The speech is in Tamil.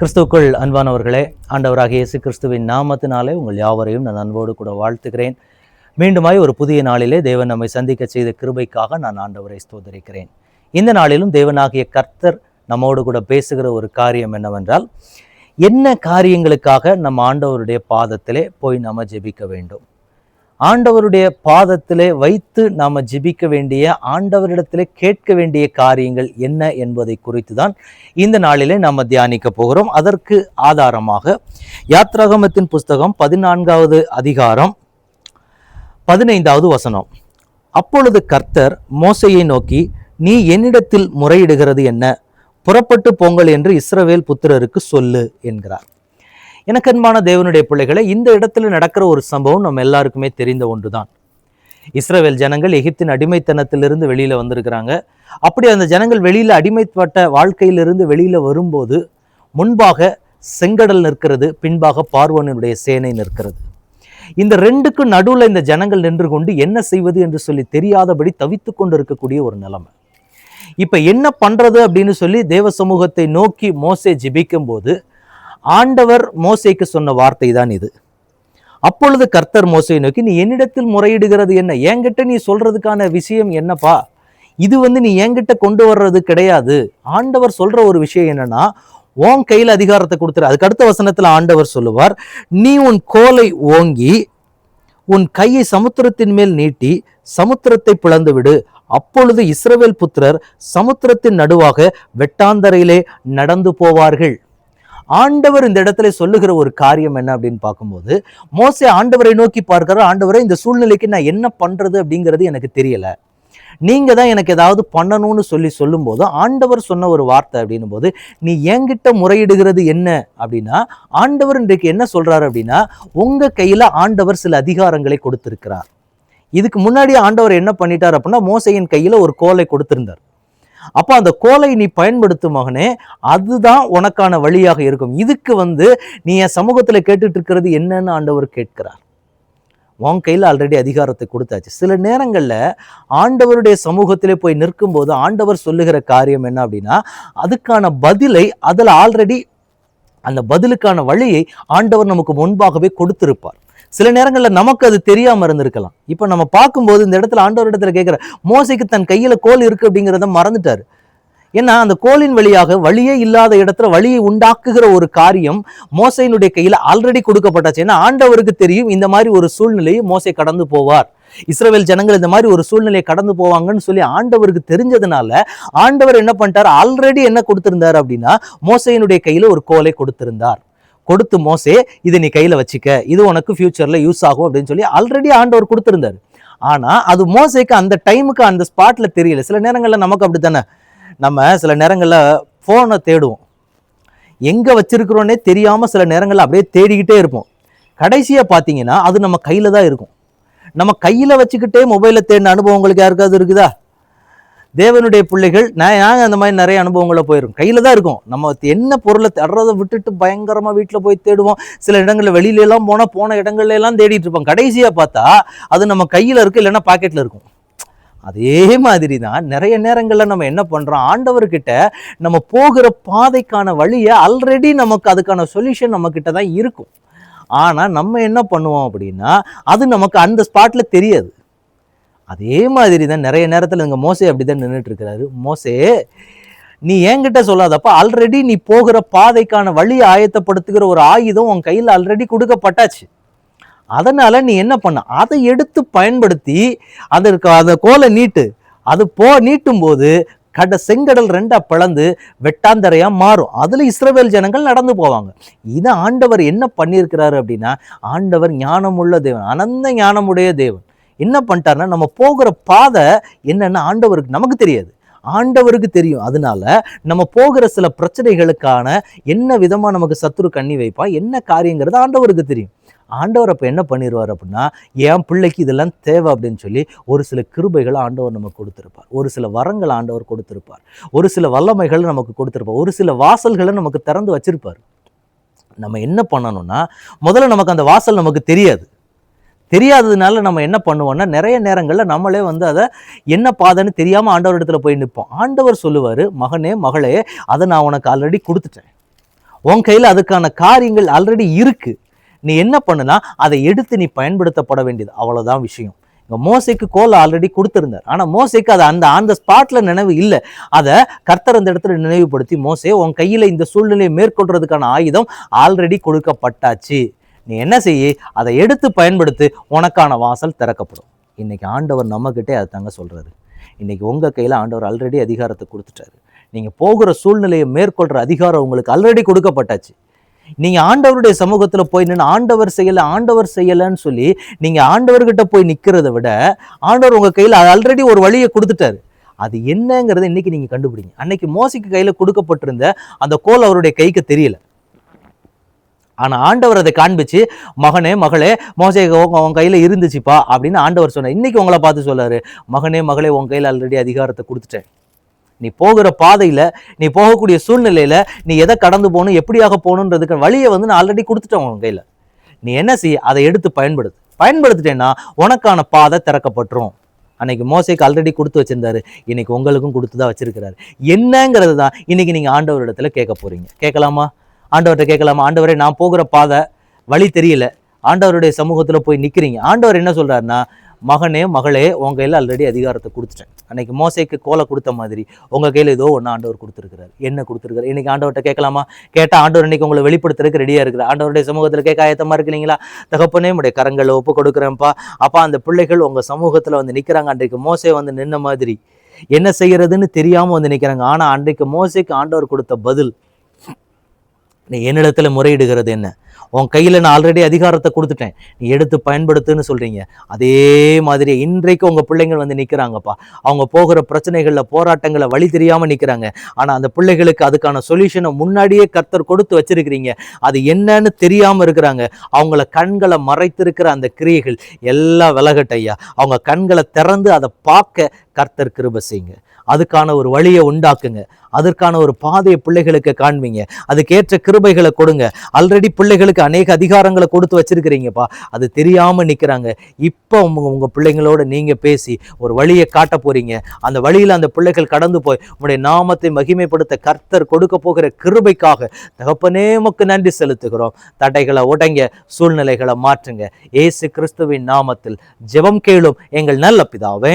கிறிஸ்துவுக்குள் அன்பானவர்களே ஆண்டவராக இயேசு கிறிஸ்துவின் நாமத்தினாலே உங்கள் யாவரையும் நான் அன்போடு கூட வாழ்த்துகிறேன். மீண்டுமாய் ஒரு புதிய நாளிலே தேவன் நம்மை சந்திக்க செய்த கிருபைக்காக நான் ஆண்டவரை ஸ்தோதரிக்கிறேன் இந்த நாளிலும் தேவனாகிய கர்த்தர் நம்மோடு கூட பேசுகிற ஒரு காரியம் என்னவென்றால் என்ன காரியங்களுக்காக நம்ம ஆண்டவருடைய பாதத்திலே போய் நம்ம ஜெபிக்க வேண்டும்? ஆண்டவருடைய பாதத்திலே வைத்து நாம் ஜிபிக்க வேண்டிய ஆண்டவரிடத்திலே கேட்க வேண்டிய காரியங்கள் என்ன என்பதை குறித்து தான் இந்த நாளிலே நாம் தியானிக்க போகிறோம். அதற்கு ஆதாரமாக யாத்ராகமத்தின் புஸ்தகம் பதினான்காவது அதிகாரம் பதினைந்தாவது வசனம். அப்பொழுது கர்த்தர் மோசையை நோக்கி நீ என்னிடத்தில் முறையிடுகிறது என்ன? புறப்பட்டு போங்கள் என்று இஸ்ரவேல் புத்திரருக்கு சொல்லு என்கிறார். எனக்கன்பான தேவனுடைய பிள்ளைகளை இந்த இடத்துல நடக்கிற ஒரு சம்பவம் நம்ம எல்லாருக்குமே தெரிந்த ஒன்றுதான். இஸ்ரேல் ஜனங்கள் எகிப்தின் அடிமைத்தனத்திலிருந்து வெளியில வந்திருக்கிறாங்க. அப்படி அந்த ஜனங்கள் வெளியில அடிமைப்பட்ட வாழ்க்கையிலிருந்து வெளியில வரும்போது முன்பாக செங்கடல் நிற்கிறது பின்பாக பார்வனுடைய சேனை நிற்கிறது. இந்த ரெண்டுக்கும் நடுவில் இந்த ஜனங்கள் நின்று கொண்டு என்ன செய்வது என்று சொல்லி தெரியாதபடி தவித்து கொண்டு இருக்கக்கூடிய ஒரு நிலைமை. இப்போ என்ன பண்ணுறது அப்படின்னு சொல்லி தேவ சமூகத்தை நோக்கி மோசே ஜிபிக்கும் போது ஆண்டவர் மோசைக்கு சொன்ன வார்த்தை தான் இது. அப்பொழுது கர்த்தர் மோசையை நோக்கி நீ என்னிடத்தில் முறையிடுகிறது என்ன? என்கிட்ட நீ சொல்றதுக்கான விஷயம் என்னப்பா? இது வந்து நீ என்கிட்ட கொண்டு வர்றது கிடையாது. ஆண்டவர் சொல்ற ஒரு விஷயம் என்னன்னா ஓன் கையில் அதிகாரத்தை கொடுத்துரு. அதுக்கு அடுத்த வசனத்தில் ஆண்டவர் சொல்லுவார் நீ உன் கோலை ஓங்கி உன் கையை சமுத்திரத்தின் மேல் நீட்டி சமுத்திரத்தை பிளந்து விடு. அப்பொழுது இஸ்ரவேல் புத்திரர் சமுத்திரத்தின் நடுவாக வெட்டாந்தரையிலே நடந்து போவார்கள். ஆண்டவர் இந்த இடத்துல சொல்லுகிற ஒரு காரியம் என்ன அப்படின்னு பார்க்கும்போது மோசே ஆண்டவரை நோக்கி பார்க்கிறார் ஆண்டவரை இந்த சூழ்நிலைக்கு நான் என்ன பண்றது? அப்படிங்கிறது எனக்கு தெரியல. நீங்க தான் எனக்கு ஏதாவது பண்ணணும்னு சொல்லி சொல்லும்போது ஆண்டவர் சொன்ன ஒரு வார்த்தை அப்படின்னும் போது நீ என்கிட்ட முறையிடுகிறது என்ன? அப்படின்னா ஆண்டவர் இன்றைக்கு என்ன சொல்றாரு அப்படின்னா உங்க கையில ஆண்டவர் சில அதிகாரங்களை கொடுத்திருக்கிறார். இதுக்கு முன்னாடி ஆண்டவர் என்ன பண்ணிட்டார் அப்படின்னா மோசையின் கையில ஒரு கோலை கொடுத்திருந்தார். அப்போ அந்த கோலை நீ பயன்படுத்தும் மகனே அதுதான் உனக்கான வழியாக இருக்கும். இதுக்கு வந்து நீ என் சமூகத்தில் கேட்டுட்டு இருக்கிறது என்னன்னு ஆண்டவர் கேட்கிறார். உன் கையில் ஆல்ரெடி அதிகாரத்தை கொடுத்தாச்சு. சில நேரங்களில் ஆண்டவருடைய சமூகத்திலே போய் நிற்கும்போது ஆண்டவர் சொல்லுகிற காரியம் என்ன அப்படின்னா அதுக்கான பதிலை அதில் ஆல்ரெடி அந்த பதிலுக்கான வழியை ஆண்டவர் நமக்கு முன்பாகவே கொடுத்திருப்பார். சில நேரங்களில் நமக்கு அது தெரியாமல் இருந்திருக்கலாம். இப்போ நம்ம பார்க்கும்போது இந்த இடத்துல ஆண்டவர் இடத்துல கேட்குற மோசைக்கு தன் கையில் கோல் இருக்கு அப்படிங்கிறத மறந்துட்டாரு. ஏன்னா அந்த கோலின் வழியாக வழியே இல்லாத இடத்துல வழியை உண்டாக்குகிற ஒரு காரியம் மோசையினுடைய கையில் ஆல்ரெடி கொடுக்கப்பட்டாச்சு. ஏன்னா ஆண்டவருக்கு தெரியும் இந்த மாதிரி ஒரு சூழ்நிலையை மோசை கடந்து போவார். இஸ்ரேல் ஜனங்கள் இந்த மாதிரி ஒரு சூழ்நிலையை கடந்து போவாங்கன்னு சொல்லி ஆண்டவருக்கு தெரிஞ்சதுனால ஆண்டவர் என்ன பண்ணிட்டார்? ஆல்ரெடி என்ன கொடுத்திருந்தார் அப்படின்னா மோசையினுடைய கையில ஒரு கோலை கொடுத்திருந்தார். கொடுத்து மோசே இதை நீ கையில் வச்சுக்க. இது உனக்கு ஃபியூச்சரில் யூஸ் ஆகும் அப்படின்னு சொல்லி ஆல்ரெடி ஆண்டவர் கொடுத்துருந்தாரு. ஆனால் அது மோசைக்கு அந்த டைமுக்கு அந்த ஸ்பாட்டில் தெரியல. சில நேரங்களில் நமக்கு அப்படித்தானே? நம்ம சில நேரங்களில் ஃபோனை தேடுவோம். எங்கே வச்சிருக்கிறோன்னே தெரியாமல் சில நேரங்களில் அப்படியே தேடிக்கிட்டே இருப்போம். கடைசியாக பார்த்தீங்கன்னா அது நம்ம கையில் தான் இருக்கும். நம்ம கையில் வச்சுக்கிட்டே மொபைலை தேடின அனுபவம் உங்களுக்கு யாருக்காவது இருக்குதா? தேவனுடைய பிள்ளைகள் நான் நாங்கள் அந்த மாதிரி நிறைய அனுபவங்களை போயிருக்கோம். கையில் தான் இருக்கும். நம்ம என்ன பொருளை தர்றதை விட்டுட்டு பயங்கரமாக வீட்டில் போய் தேடுவோம். சில இடங்களில் வெளியில எல்லாம் போனால் போன இடங்கள்ல எல்லாம் தேடிட்டு இருப்போம். கடைசியாக பார்த்தா அது நம்ம கையில் இருக்குது இல்லைன்னா பாக்கெட்டில் இருக்கும். அதே மாதிரி தான் நிறைய நேரங்களில் நம்ம என்ன பண்ணுறோம் ஆண்டவர்கிட்ட நம்ம போகிற பாதைக்கான வழியை ஆல்ரெடி நமக்கு அதுக்கான சொல்யூஷன் நம்மக்கிட்ட தான் இருக்கும். ஆனால் நம்ம என்ன பண்ணுவோம் அப்படின்னா அது நமக்கு அந்த ஸ்பாட்டில் தெரியாது. அதே மாதிரி தான் நிறைய நேரத்தில் இங்கே மோசே அப்படி தான் நின்றுட்டு இருக்கிறாரு. மோசே நீ என்கிட்ட சொல்லாதப்ப ஆல்ரெடி நீ போகிற பாதைக்கான வழியை ஆயத்தப்படுத்துகிற ஒரு ஆயுதம் உன் கையில் ஆல்ரெடி கொடுக்கப்பட்டாச்சு. அதனால நீ என்ன பண்ண? அதை எடுத்து பயன்படுத்தி அதற்கு அந்த கோலை நீட்டு. அது போ நீட்டும் போது கட செங்கடல் ரெண்டா பிளந்து வெட்டாந்தரையா மாறும். அதுல இஸ்ரவேல் ஜனங்கள் நடந்து போவாங்க. இதை ஆண்டவர் என்ன பண்ணியிருக்கிறாரு அப்படின்னா ஆண்டவர் ஞானமுள்ள தேவன் அனந்த ஞானமுடைய தேவன். என்ன பண்ணிட்டாருன்னா நம்ம போகிற பாதை என்னென்னா ஆண்டவருக்கு நமக்கு தெரியாது. ஆண்டவருக்கு தெரியும். அதனால நம்ம போகிற சில பிரச்சனைகளுக்கான என்ன விதமாக நமக்கு சத்துரு கண்ணி வைப்பா என்ன காரியங்கிறது ஆண்டவருக்கு தெரியும். ஆண்டவர் அப்போ என்ன பண்ணிடுவார் அப்படின்னா என் பிள்ளைக்கு இதெல்லாம் தேவை அப்படின்னு சொல்லி ஒரு சில கிருபைகளை ஆண்டவர் நமக்கு கொடுத்துருப்பார். ஒரு சில வரங்களை ஆண்டவர் கொடுத்துருப்பார். ஒரு சில வல்லமைகளை நமக்கு கொடுத்துருப்பார். ஒரு சில வாசல்களை நமக்கு திறந்து வச்சிருப்பார். நம்ம என்ன பண்ணணும்னா முதல்ல நமக்கு அந்த வாசல் நமக்கு தெரியாது. தெரியாததுனால நம்ம என்ன பண்ணுவோம்னா நிறைய நேரங்களில் நம்மளே வந்து அதை என்ன பாதைன்னு தெரியாமல் ஆண்டவர் இடத்துல போய் நிற்போம் ஆண்டவர் சொல்லுவார் மகனே மகளே அதை நான் உனக்கு ஆல்ரெடி கொடுத்துட்டேன். உன் கையில் அதுக்கான காரியங்கள் ஆல்ரெடி இருக்குது நீ என்ன பண்ணுனா அதை எடுத்து நீ பயன்படுத்தப்பட வேண்டியது. அவ்வளோதான் விஷயம். இங்கே மோசைக்கு கோல் ஆல்ரெடி கொடுத்துருந்தார். ஆனால் மோசைக்கு அது அந்த அந்த ஸ்பாட்டில் நினைவு இல்லை. அதை கர்த்தர் அந்த இடத்துல நினைவுபடுத்தி மோசே உன் கையில் இந்த சூழ்நிலையை மேற்கொள்றதுக்கான ஆயுதம் ஆல்ரெடி கொடுக்கப்பட்டாச்சு. நீ என்ன செய்ய அதை எடுத்து பயன்படுத்து உனக்கான வாசல் திறக்கப்படும். இன்னைக்கு ஆண்டவர் நம்மக்கிட்டே அதை தாங்க சொல்கிறாரு இன்னைக்கு உங்கள் கையில் ஆண்டவர் ஆல்ரெடி அதிகாரத்தை கொடுத்துட்டாரு. நீங்கள் போகிற சூழ்நிலையை மேற்கொள்கிற அதிகாரம் உங்களுக்கு ஆல்ரெடி கொடுக்கப்பட்டாச்சு. நீங்கள் ஆண்டவருடைய சமூகத்தில் போய் நின்று ஆண்டவர் செய்யலை ஆண்டவர் செய்யலைன்னு சொல்லி நீங்கள் ஆண்டவர்கிட்ட போய் நிற்கிறத விட ஆண்டவர் உங்கள் கையில் ஆல்ரெடி ஒரு வழியை கொடுத்துட்டாரு. அது என்னங்கிறத இன்னைக்கு நீங்கள் கண்டுபிடிங்க. அன்னைக்கு மோசிக்கு கையில் கொடுக்கப்பட்டிருந்த அந்த கோல் அவருடைய கைக்கு தெரியலை. ஆனால் ஆண்டவர் அதை காண்பிச்சு மகனே மகளே மோசே உன் கையில் இருந்துச்சுப்பா அப்படின்னு ஆண்டவர் சொன்னார். இன்னைக்கு உங்களை பார்த்து சொல்லாரு மகனே மகளே உன் கையில் ஆல்ரெடி அதிகாரத்தை கொடுத்துட்டேன். நீ போகிற பாதையில் நீ போகக்கூடிய சூழ்நிலையில் நீ எதை கடந்து போகணும் எப்படியாக போகணுன்றதுக்கு வழியை வந்து நான் ஆல்ரெடி கொடுத்துட்டேன் உன் கையில். நீ என்ன செய் அதை எடுத்து பயன்படுத்து. பயன்படுத்திட்டேன்னா உனக்கான பாதை திறக்கப்பட்டுரும். அன்னைக்கு மோசைக்கு ஆல்ரெடி கொடுத்து வச்சிருந்தாரு. இன்னைக்கு உங்களுக்கும் கொடுத்து தான் வச்சிருக்கிறாரு. என்னங்கிறது தான் இன்னைக்கு ஆண்டவர் ஆண்டவரிடத்துல கேட்க போறீங்க. கேட்கலாமா? ஆண்டவர்கிட்ட கேட்கலாமா? ஆண்டவரே நான் போகிற பாதை வழி தெரியல. ஆண்டவருடைய சமூகத்தில் போய் நிற்கிறீங்க ஆண்டவர் என்ன சொல்கிறாருன்னா மகனே மகளே உங்கள் கையில் ஆல்ரெடி அதிகாரத்தை கொடுத்துட்டேன். அன்னைக்கு மோசைக்கு கோலை கொடுத்த மாதிரி உங்கள் கையில் ஏதோ ஒன்று ஆண்டவர் கொடுத்துருக்கிறார். என்ன கொடுத்துருக்காரு இன்றைக்கி ஆண்டவர்கிட்ட கேட்கலாமா? கேட்டால் ஆண்டவர் இன்றைக்கி உங்களை வெளிப்படுத்துறதுக்கு ரெடியாக இருக்கிறார். ஆண்டவருடைய சமூகத்தில் கேட்க ஆயத்தமாக இருக்கிறீங்களா? தகப்பனே உடைய கரங்களை ஒப்பு கொடுக்குறேன்ப்பா. அப்பா அந்த பிள்ளைகள் உங்கள் சமூகத்தில் வந்து நிற்கிறாங்க அன்றைக்கு மோசே வந்து நின்ன மாதிரி. என்ன செய்கிறதுன்னு தெரியாமல் வந்து நிற்கிறாங்க ஆனால் அன்றைக்கு மோசைக்கு ஆண்டவர் கொடுத்த பதில் நீ என்னிடத்தில் முறையிடுகிறது என்ன? உன் கையில் நான் ஆல்ரெடி அதிகாரத்தை கொடுத்துட்டேன். நீ எடுத்து பயன்படுத்துன்னு சொல்கிறீங்க அதே மாதிரி இன்றைக்கு உங்கள் பிள்ளைங்கள் வந்து நிற்கிறாங்கப்பா அவங்க போகிற பிரச்சனைகளில் போராட்டங்களை வழி தெரியாமல் நிற்கிறாங்க ஆனால் அந்த பிள்ளைகளுக்கு அதுக்கான சொல்யூஷனை முன்னாடியே கர்த்தர் கொடுத்து வச்சிருக்கிறீங்க. அது என்னன்னு தெரியாமல் இருக்கிறாங்க. அவங்கள கண்களை மறைத்திருக்கிற அந்த கிரியைகள் எல்லாம் விலகட்டையா? அவங்க கண்களை திறந்து அதை பார்க்க கர்த்தர் கிருப செய்யுங்க. அதுக்கான ஒரு வழியை உண்டாக்குங்க. அதற்கான ஒரு பாதையை பிள்ளைகளுக்கு காண்பீங்க. அதுக்கேற்ற கிருபைகளை கொடுங்க. ஆல்ரெடி பிள்ளைகளுக்கு அநேக அதிகாரங்களை கொடுத்து வச்சிருக்கிறீங்கப்பா. அது தெரியாமல் நிற்கிறாங்க இப்போ உங்க உங்க பிள்ளைங்களோட நீங்க பேசி ஒரு வழியை காட்ட போறீங்க. அந்த வழியில் அந்த பிள்ளைகள் கடந்து போய் உங்களுடைய நாமத்தை மகிமைப்படுத்த கர்த்தர் கொடுக்க போகிற கிருபைக்காக தகப்பனே உமக்கு நன்றி செலுத்துகிறோம். தடைகளை உடைங்க சூழ்நிலைகளை மாற்றுங்க. இயேசு கிறிஸ்துவின் நாமத்தில் ஜெபம் கேளும் எங்கள் நல்ல பிதாவே.